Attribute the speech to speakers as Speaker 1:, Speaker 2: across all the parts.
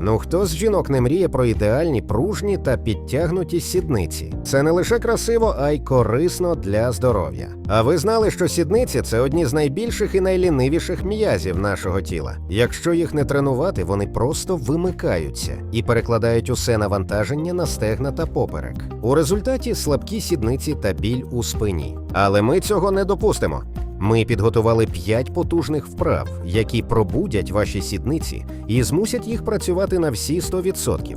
Speaker 1: Ну хто з жінок не мріє про ідеальні, пружні та підтягнуті сідниці? Це не лише красиво, а й корисно для здоров'я. А ви знали, що сідниці це одні з найбільших і найлінивіших м'язів нашого тіла. Якщо їх не тренувати, вони просто вимикаються і перекладають усе навантаження на стегна та поперек. У результаті слабкі сідниці та біль у спині. Але ми цього не допустимо. Ми підготували 5 потужних вправ, які пробудять ваші сідниці і змусять їх працювати на всі 100%.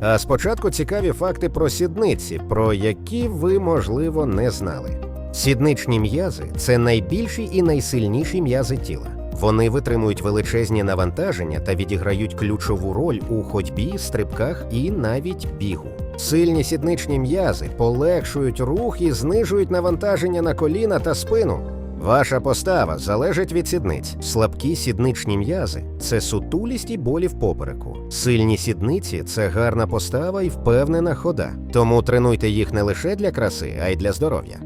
Speaker 1: А спочатку цікаві факти про сідниці, про які ви, можливо, не знали. Сідничні м'язи це найбільші і найсильніші м'язи тіла. Вони витримують величезні навантаження та відіграють ключову роль у ходьбі, стрибках і навіть бігу. Сильні сідничні м'язи полегшують рух і знижують навантаження на коліна та спину. Ваша постава залежить від сідниць. Слабкі сідничні м'язи це сутулість і болі в попереку. Сильні сідниці це гарна постава і впевнена хода. Тому тренуйте їх не лише для краси, а й для здоров'я.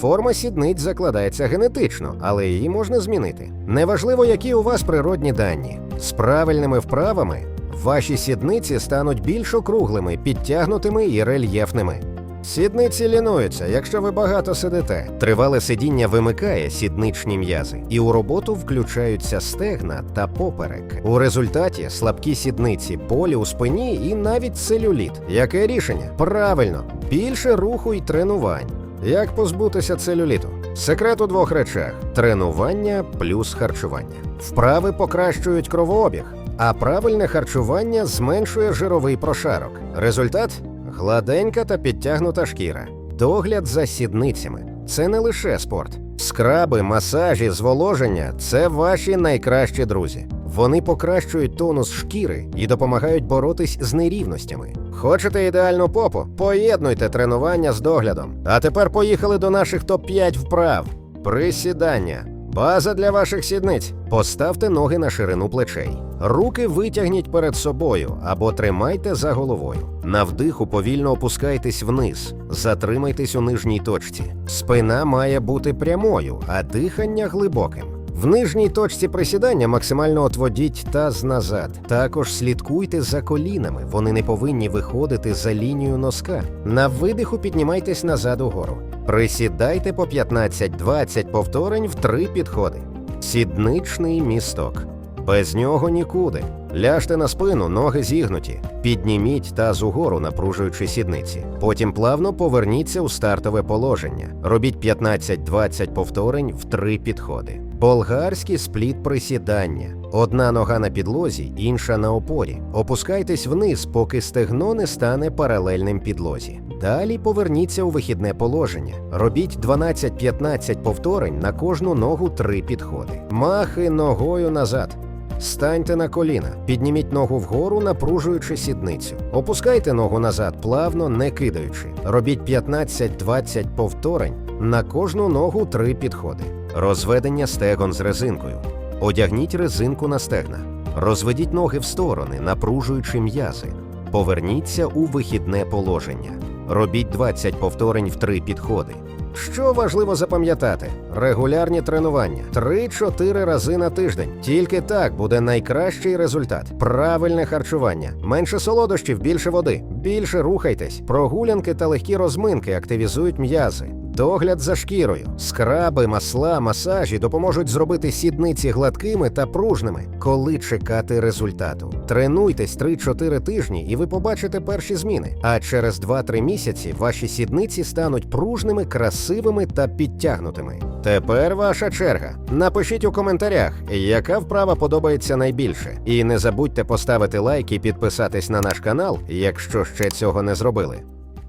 Speaker 1: Форма сідниць закладається генетично, але її можна змінити. Неважливо, які у вас природні дані. З правильними вправами ваші сідниці стануть більш округлими, підтягнутими і рельєфними. Сідниці лінуються, якщо ви багато сидите. Тривале сидіння вимикає сідничні м'язи, і у роботу включаються стегна та поперек. У результаті слабкі сідниці, болі у спині і навіть целюліт. Яке рішення? Правильно, більше руху і тренувань. Як позбутися целюліту? Секрет у двох речах: тренування плюс харчування. Вправи покращують кровообіг, а правильне харчування зменшує жировий прошарок. Результат гладенька та підтягнута шкіра. Догляд за сідницями це не лише спорт. Скраби, масажі, зволоження це ваші найкращі друзі. Вони покращують тонус шкіри і допомагають боротись з нерівностями. Хочете ідеальну попу? Поєднуйте тренування з доглядом. А тепер поїхали до наших топ-5 вправ. Присідання. База для ваших сідниць. Поставте ноги на ширину плечей. Руки витягніть перед собою або тримайте за головою. На вдиху повільно опускайтесь вниз. Затримайтесь у нижній точці. Спина має бути прямою, а дихання глибоким. В нижній точці присідання максимально отводіть таз назад. Також слідкуйте за колінами, вони не повинні виходити за лінію носка. На видиху піднімайтесь назад угору. Присідайте по 15-20 повторень в три підходи. Сідничний місток. Без нього нікуди. Ляжте на спину, ноги зігнуті. Підніміть таз угору, напружуючи сідниці. Потім плавно поверніться у стартове положення. Робіть 15-20 повторень в три підходи. Болгарський спліт присідання. Одна нога на підлозі, інша на опорі. Опускайтесь вниз, поки стегно не стане паралельним підлозі. Далі поверніться у вихідне положення. Робіть 12-15 повторень на кожну ногу три підходи. Махи ногою назад. Станьте на коліна, підніміть ногу вгору, напружуючи сідницю. Опускайте ногу назад, плавно не кидаючи. Робіть 15-20 повторень на кожну ногу три підходи. Розведення стегон з резинкою. Одягніть резинку на стегна. Розведіть ноги в сторони, напружуючи м'язи. Поверніться у вихідне положення. Робіть 20 повторень в три підходи. Що важливо запам'ятати? Регулярні тренування 3-4 рази на тиждень. Тільки так буде найкращий результат. Правильне харчування, менше солодощів, більше води, більше рухайтесь. Прогулянки та легкі розминки активізують м'язи. Догляд за шкірою, скраби, масла, масажі допоможуть зробити сідниці гладкими та пружними, коли чекати результату. Тренуйтесь 3-4 тижні, і ви побачите перші зміни. А через 2-3 місяці ваші сідниці стануть пружними, красивими та підтягнутими. Тепер ваша черга. Напишіть у коментарях, яка вправа подобається найбільше. І не забудьте поставити лайк і підписатись на наш канал, якщо ще цього не зробили.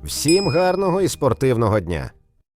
Speaker 1: Всім гарного і спортивного дня!